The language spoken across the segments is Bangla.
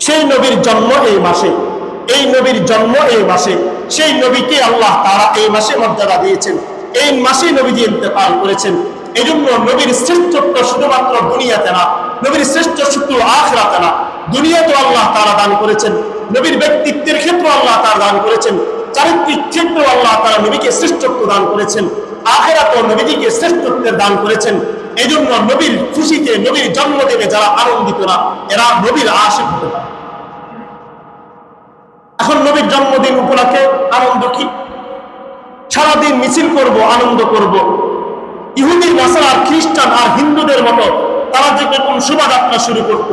সেই নবীর জন্ম এই মাসে। এই নবীর জন্ম এই মাসে। সেই নবীকে আল্লাহ তারা এই মাসে মর্যাদা দিয়েছেন। এই মাসে নবীজি ইন্তেকাল করেছেন। এই জন্য নবীর শ্রেষ্ঠত্ব শুধুমাত্র দুনিয়াতে না, নবীর শ্রেষ্ঠ শুধু আখরাতে না, দুনিয়াতেও আল্লাহ তারা দান করেছেন। নবীর ব্যক্তিত্বের ক্ষেত্রে আল্লাহ তারা দান করেছেন। চারিত্রিক ক্ষেত্রে আল্লাহ তারা নবীকে শ্রেষ্ঠত্ব দান করেছেন। আখেরাত নবীজিকে শ্রেষ্ঠত্বের দান করেছেন। এই জন্য নবীর খুশিতে, নবীর যারা আনন্দিত না, এরা নবীর হতে এখন নবীর জন্মদিন উপলক্ষে আনন্দ কি? সারাদিন মিছিল করব, আনন্দ করব। ইহুদি নাসার খ্রিস্টান আর হিন্দুদের মতো তারা যে কোন শোভাযাত্রা শুরু করত।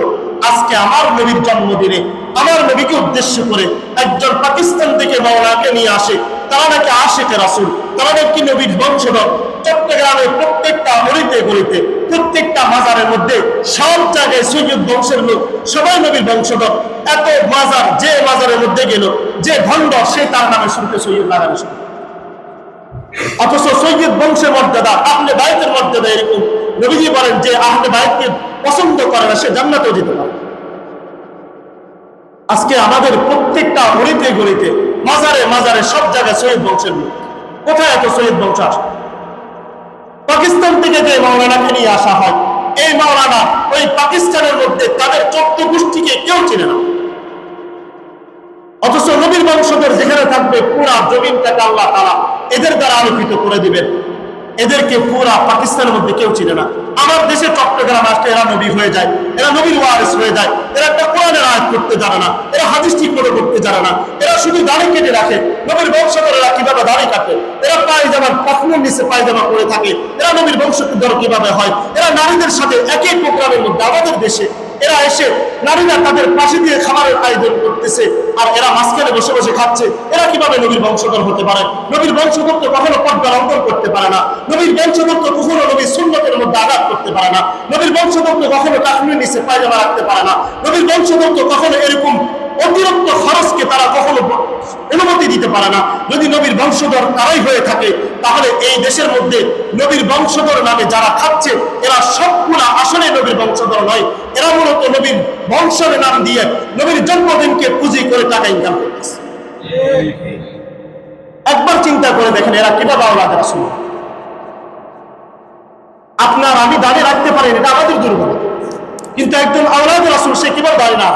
আজকে আমার নবীর জন্মদিনে, আমার নবীকে উদ্দেশ্য করে একজন পাকিস্তান থেকে মাওলাকে নিয়ে আসে। তারা নাকি আশেকে রাসুল, তারা নাকি নবীর বংশধর। চট্টগ্রামের প্রত্যেকটা প্রত্যেকটা মাজারের মধ্যে সব জায়গায় সৈয়দ বংশের লোক, সবাই নবীর বংশধর। এত মাজার, যে মাজারের মধ্যে গেল, যে ভণ্ড সে তার নামে সৈয়দ অথচ সৈয়দ বংশের মর্যাদা বাইতের মর্যাদা এরকম। নবীজি বলেন যে আহলে পছন্দ করে না, সে জান্নাতেও যেতে পারে। আজকে আমাদের প্রত্যেকটা গলিতে গলিতে, মাজারে মাজারে সব জায়গায় সৈয়দ বংশের লোক। কোথায় এত সৈয়দ বংশ পাকিস্তান থেকে যে মাওলানাকে নিয়ে আসা হয়, এই মাওলানা ওই পাকিস্তানের মধ্যে তাদের চোদ্দ গোষ্ঠীকে কেউ চিনে না। অথচ নবীর বংশধর যেখানে থাকবে, পুরা জমিনটাকে আল্লাহ তারা এদের দ্বারা আলোকিত করে দিবেন। এদেরকে পুরা পাকিস্তানের মধ্যে কেউ চিনে না। আমার দেশে চট্টগ্রাম আসলে এরা নবী হয়ে যায়, এরা নবীর ওয়ারিস হয়ে যায়, এরা করতে জানে না। এরা হাদিস ঠিক করে করতে জানে না। এরা শুধু দাঁড়িয়ে কেটে রাখে। নবীর বংশধরেরা কীভাবে দাঁড়িয়ে কাটে? এরা পায়জামার পখনের নিচে পায়জামা করে থাকে। এরা নবীর বংশধর কীভাবে হয়? এরা নারীদের সাথে একই প্রোগ্রামের মধ্যে আমাদের দেশে এরা এসে নারীরা তাদের পাশে দিয়ে খাবারের আয়োজন করতেছে, আর এরা মাঝখানে বসে বসে খাচ্ছে। এরা কীভাবে নবীর বংশধর হতে পারে? নবীর বংশধর তো কখনো পর্দা লঙ্ঘন করতে পারে না। নবীর বংশধর তো কখনো নবীর সুন্নতের মধ্যে আঘাত করতে পারে না। নবীর বংশধর তো কখনো কাশ্মীর নিচে পায়জামা রাখতে পারে না। নবীর বংশধর তো কখনো এরকম অতিরিক্ত খরচকে তারা কখনো অনুমতি দিতে পারে না। যদি নবীর বংশধর তারাই হয়ে থাকে, তাহলে এই দেশের মধ্যে নবীর বংশধর নামে যারা খাচ্ছে এরা সবগুলা আসলে নবীর বংশধর নয়। এরা মূলত নবীর বংশের নাম দিয়ে নবীর জন্মদিনকে পুঁজি করে টাকা ইনকাম করতেছে। একবার চিন্তা করে দেখেন, এরা কীভাবে আওলাদ রাসুল। আপনার আমি দাঁড়িয়ে রাখতে পারি এটা আমাদের দুর্বলতা। কিন্তু একজন আওলাদ রাসুল, সে কীভাবে দাঁড়িয়ে না?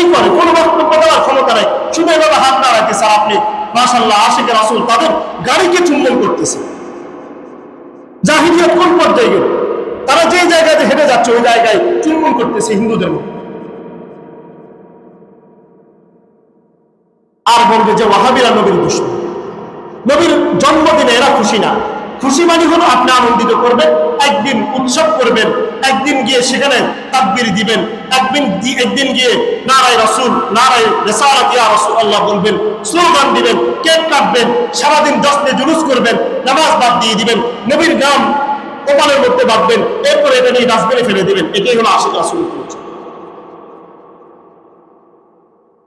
কি করে কোন বক্তব্য দেওয়ার ক্ষমতা নাই। শুধু এভাবে হাত না রাখে স্যার, আপনি মাসাল্লাহ আশিকের রাসুল, তাদের গাড়িকে চুম্বন করতেছে। জাহিরিয়ত কোন পর্যায়ে গেল? তারা যে জায়গাতে হেঁটে যাচ্ছে, ওই জায়গায় চুম্বন করতেছে হিন্দুদের মধ্যে আর বলবে যে ওয়াহাবিরা নবীর দুশ্মন। নবীর জন্মদিনে এরা খুশি না। খুশি মানে হলো আপনি আনন্দিত করবেন একদিন উৎসব করবেন, একদিন গিয়ে সেখানে তাকবির দিবেন, একদিন একদিন গিয়ে নারায় রসুল, নারায় রেসারাত রসুল আল্লাহ বলবেন, স্লোগান দিবেন, কেক কাটবেন, সারাদিন জশ্নে জুলুস করবেন, নামাজ বাদ দিয়ে দিবেন, নবীর নাম কপালের মধ্যে বাঁধবেন, এরপর এটা নিয়ে ডাস্টবিনে ফেলে দিবেন, এটাই হলো আশিক রাসুল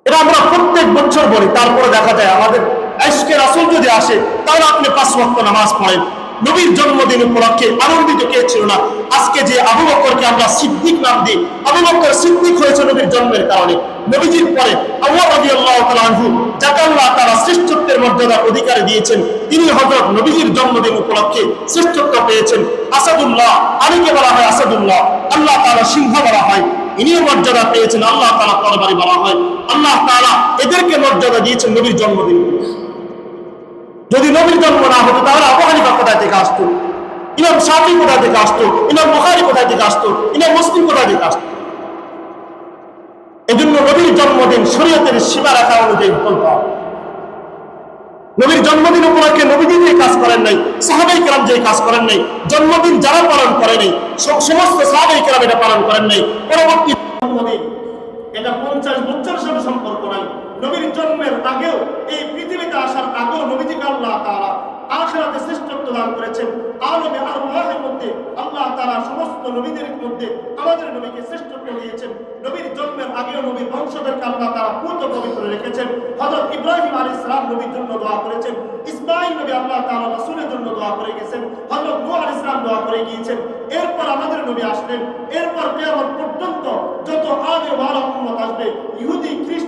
এটা আমরা প্রত্যেক বছর বলি, তারপরে দেখা যায় আমাদের আজকে রাসুল যদি আসে, তাহলে আপনি পাঁচ ওয়াক্ত নামাজ পড়েন। নবীর জন্মদিন উপলক্ষে আনন্দিত কে ছিল না? আজকে যে আবু বকরকে আমরা সিদ্দিক নাম দিই, আবু বকর সিদ্দিক হয়েছে নবীর জন্মের কারণে। নবীজির পরে আল্লাহ আল্লাহ তালু যাকে আল্লাহ তারা শ্রেষ্ঠত্বের মর্যাদার অধিকারে দিয়েছেন, তিনি হজরত নবীজির জন্মদিন উপলক্ষে শ্রেষ্ঠত্ব পেয়েছেন। আসাদুল্লাহ, আলীকে বলা হয় আসাদুল্লাহ, আল্লাহ তারা সিংহ বলা হয়। ইনিও মর্যাদা পেয়েছেন, আল্লাহ তালা তরবারি বলা হয়। আল্লাহ তালা এদেরকে মর্যাদা দিয়েছেন নবীর জন্মদিন যদি নবীর জন্ম না হতো, তাহলে আবু হানিফা কোথায় থেকে আসতো? ইমাম শাফি কোথায় থেকে আসতো? ইমাম বুখারি কোথায় থেকে আসতো? ইমাম মুসলিম কোথায় থেকে আসতো? এজন্য নবীর জন্মদিন শরীয়তের সীমা রাখা অনুযায়ী ফল পাওয়া নবীর জন্মদিন উপলক্ষে নবীজি যে কাজ করেন নাই, সাহাবাই কেরাম যে কাজ করেন নাই, জন্মদিন যারা পালন করে নাই সমস্ত সাহাবাই কেরাম এটা পালন করেন নাই। পরবর্তী এটা পঞ্চাশ বছরের সাথে সম্পর্ক নাই। নবীর জন্মের আগেও এই পৃথিবীতে আসার আগেও নবীজিকে আল্লাহ তারা আখেরাতে শ্রেষ্ঠত্ব দান করেছেন। আলমে আল্লাহের মধ্যে আল্লাহ তারা সমস্ত নবীদের মধ্যে আমাদের নবীকে শ্রেষ্ঠত্ব দিয়েছেন। নবীর জন্মের আগেও নবীর বংশধরকে আল্লাহ তারা পূর্ত পবিত্র রেখেছেন। হযরত ইব্রাহিম আলাইহিস সালাম নবীর জন্য দোয়া করেছেন। ইসমাঈল নবী আল্লাহ তাআলা রাসূলের জন্য দোয়া করে গেছেন। হযরত নূহ আলাইহিস সালাম দোয়া করে গিয়েছেন। এরপর আমাদের নবী আসলেন এরপর কেমন পর্যন্ত যত আগে ওয়ালা উম্মত আসবে, ইহুদি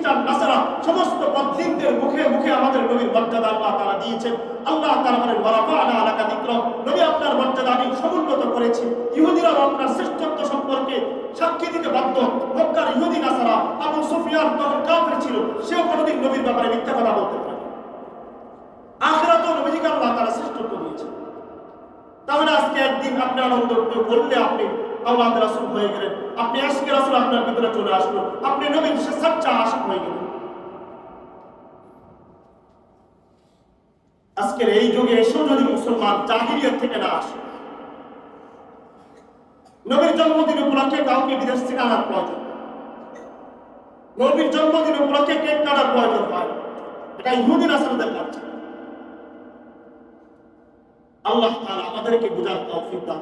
খ্রিস্টান নাসারা, সমস্ত পদ্মিকদের মুখে মুখে আমাদের নবীর মর্যাদা আল্লাহ তারা দিয়েছেন। আল্লাহ তারা বলেন, ওয়ারাফা'না আলাকা যিকরাক নবী আপনার মর্যাদা আমি সমুন্নত করেছি। ইহুদিরাও আপনার শ্রেষ্ঠত্ব সম্পর্কে সাক্ষী দিতে বাধ্য। মক্কার ইহুদি নাসারা আবু সুফিয়ান তখন কাফের ছিল। সেও কোনোদিন নবীর ব্যাপারে মিথ্যা কথা বলতে পারে আখেরাতেও নবীজিকে আল্লাহ তারা শ্রেষ্ঠত্ব দিয়েছে তাহলে আজকে একদিন আপনি আনন্দ করলে আপনি আল্লাহ রাসুল হয়ে গেলেন। আপনি আজকে রাসুল আপনার ভিতরে চলে আসলো। আপনি নবীন সে সাচ্চা আশিক হয়ে গেলেন। আজকের এই যুগে এসেও যদি মুসলমান জাহিরিয়ত থেকে না আসে। নবীর জন্মদিন উপলক্ষে কাউকে বিদেশ থেকে আনার প্রয়োজন নবীর জন্মদিন উপলক্ষে কেক কাটার প্রয়োজন হয়। এটা ইহুদিন আসলদের কাজ। আল্লাহ আমাদেরকে বুঝার তৌফিক দান।